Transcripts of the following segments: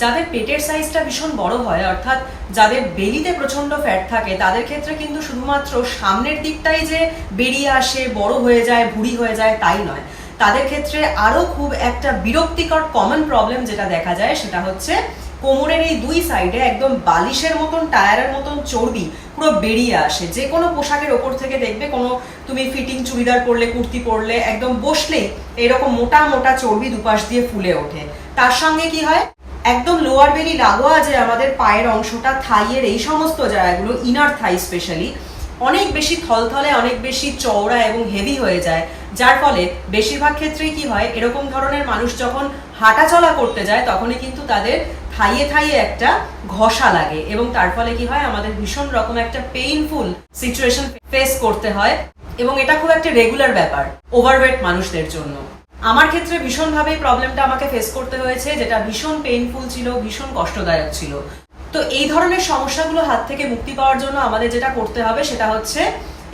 যাদের পেটের সাইজটা ভীষণ বড় হয়, অর্থাৎ যাদের বেলিতে প্রচণ্ড ফ্যাট থাকে, তাদের ক্ষেত্রে কিন্তু শুধুমাত্র সামনের দিকটাই যে বেরিয়ে আসে, বড় হয়ে যায়, ভুঁড়ি হয়ে যায়, তাই নয়। তাদের ক্ষেত্রে আরও খুব একটা বিরক্তিকর কমন প্রবলেম যেটা দেখা যায়, সেটা হচ্ছে কোমরের এই দুই সাইডে একদম বালিশের মতন, টায়ারের মতন চর্বি পুরো বেরিয়ে আসে। যে কোনো পোশাকের ওপর থেকে দেখবে কোনো, তুমি ফিটিং চুড়িদার পরলে, কুর্তি পরলে, একদম বসলেই এরকম মোটা মোটা চর্বি দুপাশ দিয়ে ফুলে ওঠে। তার সঙ্গে কি হয়? একদম লোয়ার বেলি লাগোয়া যে আমাদের পায়ের অংশটা, থাইয়ের এই সমস্ত জায়গাগুলো ইনার থাই স্পেশালি অনেক বেশি থলথলে, অনেক বেশি চওড়া এবং হেভি হয়ে যায়। যার ফলে বেশিরভাগ ক্ষেত্রেই কি হয়, এরকম ধরনের মানুষ যখন হাঁটাচলা করতে যায়, তখনই কিন্তু তাদের থাইয়ে থাইয়ে একটা ঘষা লাগে এবং তার ফলে কি হয়, আমাদের ভীষণ রকম একটা পেইনফুল সিচুয়েশন ফেস করতে হয় এবং এটা খুব একটা রেগুলার ব্যাপার ওভারওয়েট মানুষদের জন্য। আমার ক্ষেত্রে ভীষণভাবে প্রবলেমটা আমাকে ফেস করতে হয়েছে, যেটা ভীষণ পেইনফুল ছিল, ভীষণ কষ্টদায়ক ছিল। তো এই ধরনের সমস্যাগুলো হাত থেকে মুক্তি পাওয়ার জন্য আমাদের যেটা করতে হবে, সেটা হচ্ছে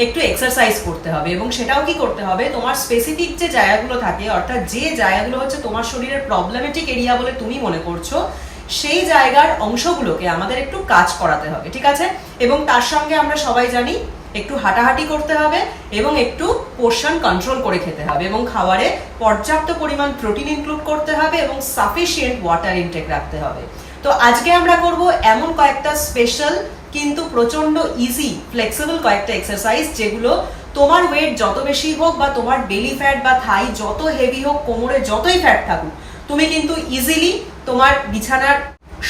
একটু এক্সারসাইজ করতে হবে এবং সেটাও কি করতে হবে, তোমার স্পেসিফিক যে জায়গাগুলো থাকে, অর্থাৎ যে জায়গাগুলো হচ্ছে তোমার শরীরের প্রবলেমেটিক এরিয়া বলে তুমি মনে করছ, সেই জায়গার অংশগুলোকে আমাদের একটু কাজ করাতে হবে, ঠিক আছে? এবং তার সঙ্গে আমরা সবাই জানি একটু হাঁটাহাঁটি করতে হবে এবং একটু পোর্শন কন্ট্রোল করে খেতে হবে এবং খাবারে পর্যাপ্ত পরিমাণ প্রোটিন ইনক্লুড করতে হবে এবং সাফিসিয়েন্ট ওয়াটার ইনটেক রাখতে হবে। তো আজকে আমরা করব এমন কয়েকটা স্পেশাল কিন্তু প্রচণ্ড ইজি ফ্লেক্সিবল কয়েকটা এক্সারসাইজ যেগুলো তোমার ওয়েট যত বেশি হোক বা তোমার বেলি ফ্যাট বা থাই যত হেভি হোক, কোমরে যতই ফ্যাট থাকুক, তুমি কিন্তু ইজিলি তোমার বিছানার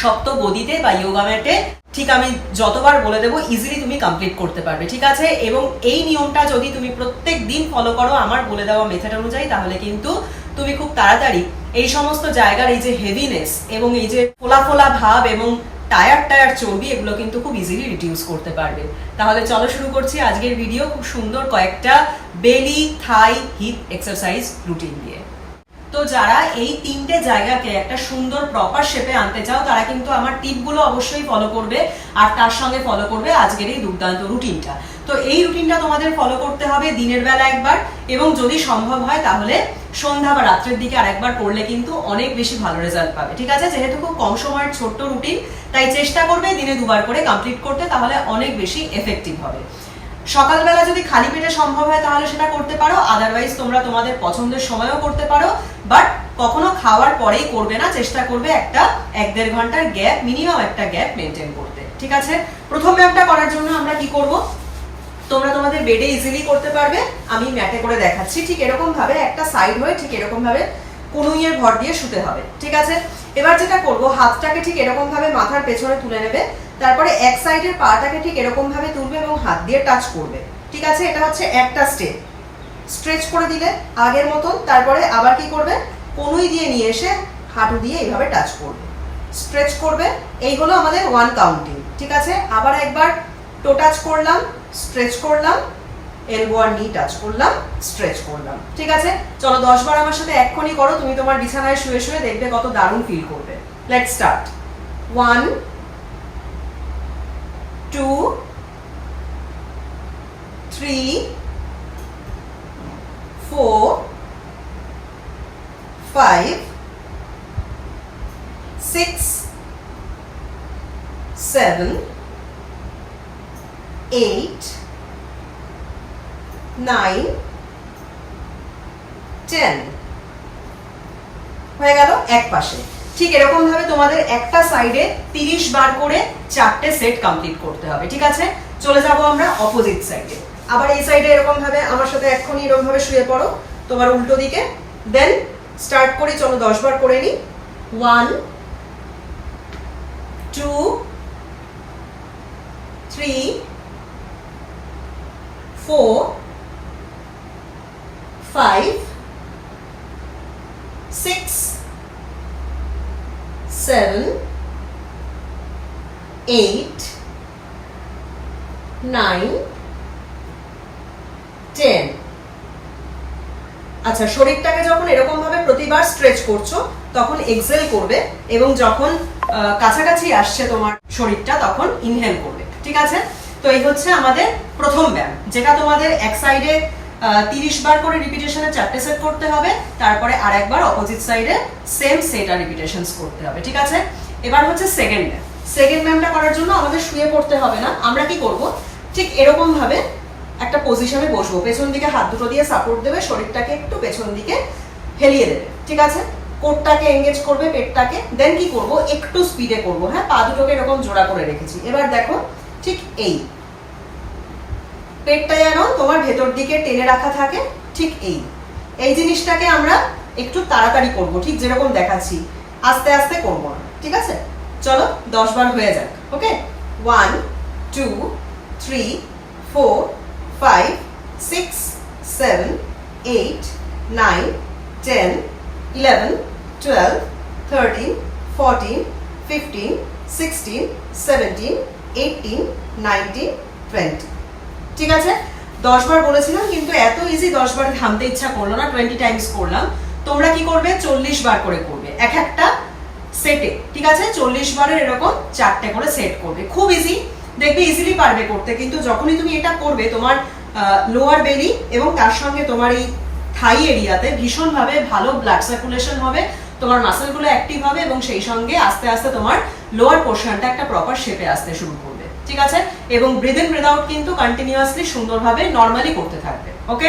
শক্ত গদিতে বা ইয়োগা ম্যাটে ঠিক আমি যতবার বলে দেবো ইজিলি তুমি কমপ্লিট করতে পারবে, ঠিক আছে? এবং এই নিয়মটা যদি তুমি প্রত্যেক দিন ফলো করো, আমার বলে দেওয়া মেথড অনুযায়ী, তাহলে কিন্তু তুমি খুব তাড়াতাড়ি এই সমস্ত জায়গার এই যে হেভিনেস এবং এই যে ফোলা ফোলা ভাব এবং টায়ার টায়ার চর্বি, এগুলো কিন্তু খুব ইজিলি রিডিউস করতে পারবে। তাহলে চলো শুরু করছি আজকের ভিডিও খুব সুন্দর কয়েকটা belly thigh hip exercise routine দিয়ে। তো যারা এই তিনটে জায়গাকে একটা সুন্দর প্রপার শেপে আনতে চাও, তারা কিন্তু আমার টিপগুলো অবশ্যই ফলো করবে আর তার সঙ্গে ফলো করবে আজকের এই দুর্দান্ত রুটিনটা তো এই রুটিনটা তোমাদের ফলো করতে হবে দিনের বেলা একবার এবং যদি সম্ভব হয় তাহলে সন্ধ্যা বা রাত্রের দিকে আরেকবার করলে কিন্তু অনেক বেশি ভালো রেজাল্ট পাবে। ঠিক আছে? যেহেতু খুব কম সময়ের ছোট্ট রুটিন তাই চেষ্টা করবে দিনে দুবার করে কমপ্লিট করতে, তাহলে অনেক বেশি এফেক্টিভ হবে। সকালবেলা যদি খালি পেটে সম্ভব হয় তাহলে সেটা করতে পারো আদারওয়াইজ তোমরা তোমাদের পছন্দের সময়ও করতে পারো বাট কখনো খাওয়ার পরেই করবে না, চেষ্টা করবে একটা এক দেড় ঘণ্টার গ্যাপ মিনিমাম একটা গ্যাপ মেনটেন করতে। ঠিক আছে? প্রথম ব্যায়ামটা করার জন্য আমরা কি করব? তোমরা তোমাদের বেডে ইজিলি করতে পারবে, আমি ম্যাটে করে দেখাচ্ছি, ঠিক এরকম ভাবে একটা সাইড হয়ে ঠিক এরকম ভাবে কনুইয়ের ভর দিয়ে শুতে হবে, ঠিক আছে? এবার যেটা করব, হাতটাকে ঠিক এরকম ভাবে মাথার পেছনে তুলে নেবে তারপরে এক সাইডের পাটাকে ঠিক এরকম ভাবে তুলবে এবং হাত দিয়ে টাচ করবে। ঠিক আছে? এটা হচ্ছে একটা স্টেপ স্ট্রেচ করে দিলে আগের মতন, তারপরে আবার কি করবে? কনুই দিয়ে নিয়ে এসে হাঁটু দিয়ে এইভাবে টাচ করবে। স্ট্রেচ করবে। এই হলো আমাদের ওয়ান কাউন্টিং ঠিক আছে? আবার একবার টো টাচ করলাম স্ট্রেচ করলাম এলবো আর নি টাচ করলাম স্ট্রেচ করলাম। ঠিক আছে? চলো দশ বার আমার সাথে এক্ষুনি করো, তুমি তোমার বিছানায় শুয়ে শুয়ে দেখবে কত দারুণ ফিল করবে। Let start one Two three four, five, six, seven, eight, nine, ten. হয়ে গেল এক পাশে ঠিক এরকম ভাবে তোমাদের একটা সাইডে তিরিশ বার করে চারটে সেট কমপ্লিট করতে হবে, ঠিক আছে? চলে যাব আমরা অপোজিট সাইডে আবার এই সাইডে এরকম ভাবে আমার সাথে এক্ষুনি এরকম ভাবে শুয়ে পড়ো, তোমার উল্টো দিকে। দেন স্টার্ট করি, চলো দশ বার করে নিই। One two three four five six seven, eight, nine, ten. আচ্ছা শরীরটাকে যখন এরকম ভাবে প্রতিবার স্ট্রেচ করছ, তখন এক্সেল করবে এবং যখন কাছাকাছি আসছে তোমার শরীরটা, তখন ইনহেল করবে। ঠিক আছে? তো এই হচ্ছে আমাদের প্রথম ব্যায়াম, যেটা তোমাদের এক সাইডে তিরিশ বার করে রিপিটেশনে চারটে সেট করতে হবে, তারপরে আর একবার অপোজিট সাইডে সেম সেট আর করতে হবে। ঠিক আছে? এবার হচ্ছে সেকেন্ড ব্যায়াম। সেকেন্ড ব্যায়ামটা করার জন্য আমাদের শুয়ে পড়তে হবে না। আমরা কি করব? ঠিক এরকম ভাবে একটা পজিশনে বসবো। পেছন দিকে হাত দুটো দিয়ে সাপোর্ট দেবে, শরীরটাকে একটু পেছন দিকে হেলিয়ে দেবে, ঠিক আছে? কোটটাকে এঙ্গেজ করবে, পেটটাকে দেন কি করব? একটু স্পিডে করব হ্যাঁ? পা দুটোকে এরকম জোড়া করে রেখেছি। এবার দেখো, ঠিক এই। পেটটা যেন তোমার ভেতর দিকে টেনে রাখা থাকে, ঠিক এই। এই জিনিসটাকে আমরা একটু তাড়াতাড়ি করব, ঠিক যেরকম দেখাচ্ছি। আস্তে আস্তে করব না, ঠিক আছে? চলো, দশ বার হয়ে যাক okay one two three four five six seven eight nine ten eleven twelve thirteen fourteen fifteen sixteen seventeen eighteen nineteen twenty ঠিক আছে? দশ বার বলেছিলাম, কিন্তু এত ইজি দশ বার থামতে ইচ্ছা করল না টোয়েন্টি টাইমস করলাম। তোমরা কি করবে? চল্লিশ বার করে করবে। এক একটা সেটে ঠিক আছে? চল্লিশ বারের এরকম চারটে করে সেট করবে। খুব ইজি দেখবে ইজিলি পারবে করতে। কিন্তু যখনই তুমি এটা করবে, তোমার লোয়ার বেলি এবং তার সঙ্গে তোমার এই থাই এরিয়াতে ভীষণভাবে ভালো ব্লাড সার্কুলেশন হবে, তোমার মাসেলগুলো অ্যাক্টিভ হবে এবং সেই সঙ্গে আস্তে আস্তে তোমার লোয়ার পোর্শনটা একটা প্রপার শেপে আসতে শুরু করবে। ঠিক আছে? এবং ব্রিদ ইন ব্রিদ আউট কিন্তু কন্টিনিউয়াসলি সুন্দরভাবে নর্মালি করতে থাকবে। ওকে?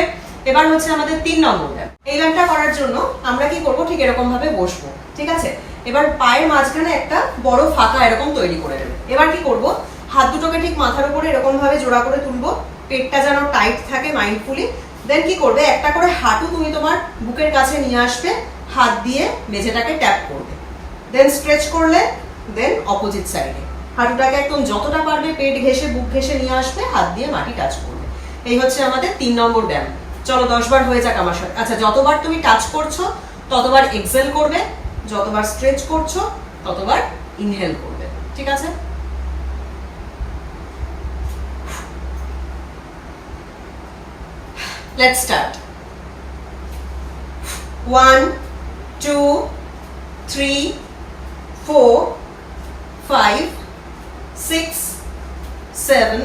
এবার হচ্ছে আমাদের তিন নম্বর ব্যায়াম এই ব্যায়ামটা করার জন্য আমরা কি করব? ঠিক এরকম ভাবে বসবো। ঠিক আছে? এবার পায়ের মাঝখানে একটা বড় ফাঁকা এরকম তৈরি করে দেবে এবার কি করব? হাত দুটোকে ঠিক মাথার উপরে এরকম ভাবে জোড়া করে তুলবো। পেটটা যেন টাইট থাকে মাইন্ডফুলি দেন কি করবে? একটা করে হাঁটু তুমি তোমার বুকের কাছে নিয়ে আসবে। হাত দিয়ে মেঝেটাকে ট্যাপ করবে। দেন স্ট্রেচ করলে দেন অপোজিট সাইডে হাঁটুটাকে একদম যতটা পারবে পেট ঘেসে বুক ঘেসে নিয়ে আসবে, হাত দিয়ে মাটি টাচ করবে। এই হচ্ছে আমাদের তিন নম্বর ব্যায়াম। চলো দশ বার হয়ে যাক আমার সাথে। আচ্ছা যতবার তুমি টাচ করছ, ততবার এক্সেল করবে। যতবার স্ট্রেচ করছ, ততবার ইনহেল করবে। ঠিক আছে? Let's start. One, two, three, four, five, six, seven,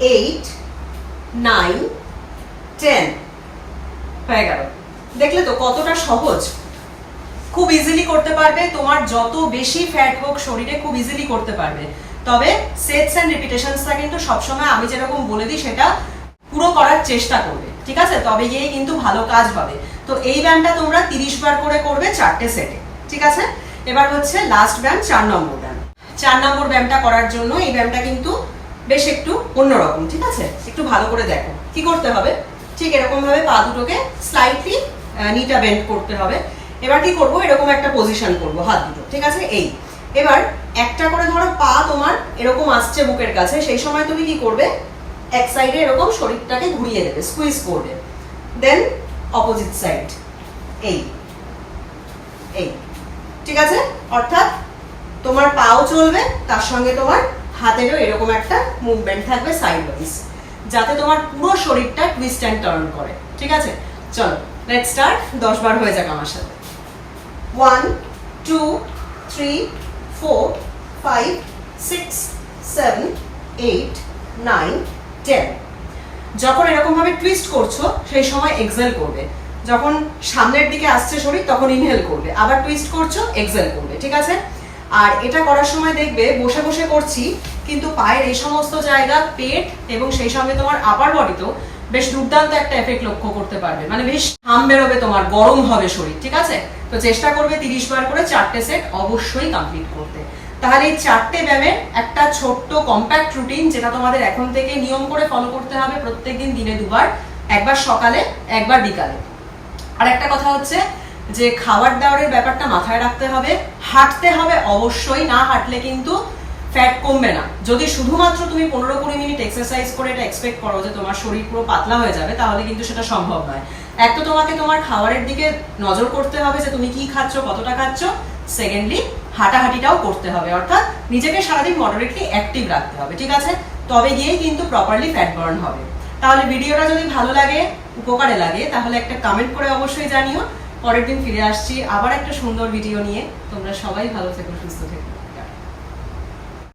eight, nine, ten. হয়ে গেল। দেখলে তো কতটা সহজ। খুব ইজিলি করতে পারবে। তোমার যত বেশি ফ্যাট হোক শরীরে খুব ইজিলি করতে পারবে। তবে সেটস অ্যান্ড রিপিটেশনসটা কিন্তু সবসময় আমি যেরকম বলে দিই সেটা পুরো করার চেষ্টা করবে। ঠিক আছে? তবে গিয়ে কিন্তু ভালো কাজ হবে। তো এই ব্যায়ামটা তোমরা তিরিশ বার করে করবে চারটে সেটে। ঠিক আছে? এবার হচ্ছে লাস্ট ব্যায়াম, চার নম্বর ব্যায়াম। চার নম্বর ব্যায়ামটা করার জন্য এই ব্যায়ামটা কিন্তু বেশ একটু অন্যরকম, ঠিক আছে? একটু ভালো করে দেখো। কি করতে হবে? ঠিক এরকম ভাবে পা দুটোকে স্লাইটলি নিটা বেন্ড করতে হবে। এবার কি করব? এরকম একটা পজিশন করব, হাত দুটো। ঠিক আছে? এই। এবার একটা করে ধরো পা তোমার এরকম আসছে বুকের কাছে, সেই সময় তুমি কি করবে? এক সাইডে এরকম শরীরটাকে ঘুরিয়ে দেবে স্কুইজ করবে। দেন অপোজিট সাইড এই এই, ঠিক আছে? অর্থাৎ তোমার পাও চলবে, তার সঙ্গে তোমার হাতেরও এরকম একটা মুভমেন্ট থাকবে সাইড ওয়াইজ যাতে তোমার পুরো শরীরটা টুইস্ট অ্যান্ড টার্ন করে, ঠিক আছে? চলো লেট স্টার্ট দশ বার হয়ে যাক আমার সাথে। One two three four five six seven eight nine ten যখন এরকম ভাবে টুইস্ট করছ, সেই সময় এক্সেল করবে। যখন সামনের দিকে আসছে শরীর, তখন ইনহেল করবে। আবার টুইস্ট করছ এক্সেল করবে, ঠিক আছে? আর এটা করার সময় দেখবে, বসে বসে করছি, কিন্তু পায়ের এই সমস্ত জায়গা, পেট এবং সেই সঙ্গে তোমার আপার বডিতেও বেশ দুর্দান্ত একটা এফেক্ট লক্ষ্য করতে পারবে। মানে বেশ হাম বেরোবে তোমার, গরম হবে শরীর, ঠিক আছে? তো চেষ্টা করবে তিরিশ বার করে চারটে সেট অবশ্যই কমপ্লিট করতে। তাহলে এই চারটে ব্যায়ামের একটা ছোট্ট কম্প্যাক্ট রুটিন যেটা তোমাদের এখন থেকে নিয়ম করে ফলো করতে হবে প্রত্যেকদিন দিনে দুবার, একবার সকালে, একবার বিকালে। আর একটা কথা হচ্ছে যে খাবার দাবারের ব্যাপারটা মাথায় রাখতে হবে, হাঁটতে হবে অবশ্যই, না হাঁটলে কিন্তু ফ্যাট কমবে না। যদি শুধুমাত্র তুমি পনেরো কুড়ি মিনিট এক্সারসাইজ করে এটা এক্সপেক্ট করো যে তোমার শরীর পুরো পাতলা হয়ে যাবে, তাহলে কিন্তু সেটা সম্ভব নয়। এক তো তোমাকে তোমার খাবারের দিকে নজর করতে হবে যে তুমি কি খাচ্ছ, কতটা খাচ্ছ সেকেন্ডলি হাঁটাহাঁটিটাও করতে হবে, অর্থাৎ নিজেকে সারাদিন মডারেটলি অ্যাক্টিভ রাখতে হবে, ঠিক আছে? তবে গিয়েই কিন্তু প্রপারলি ফ্যাট বার্ন হবে। তাহলে ভিডিওটা যদি ভালো লাগে, উপকারে লাগে, তাহলে একটা কমেন্ট করে অবশ্যই জানিও। পরের দিন ফিরে আসছি। আবার একটা সুন্দর ভিডিও নিয়ে। তোমরা সবাই ভালো থেকো, সুস্থ থেকো।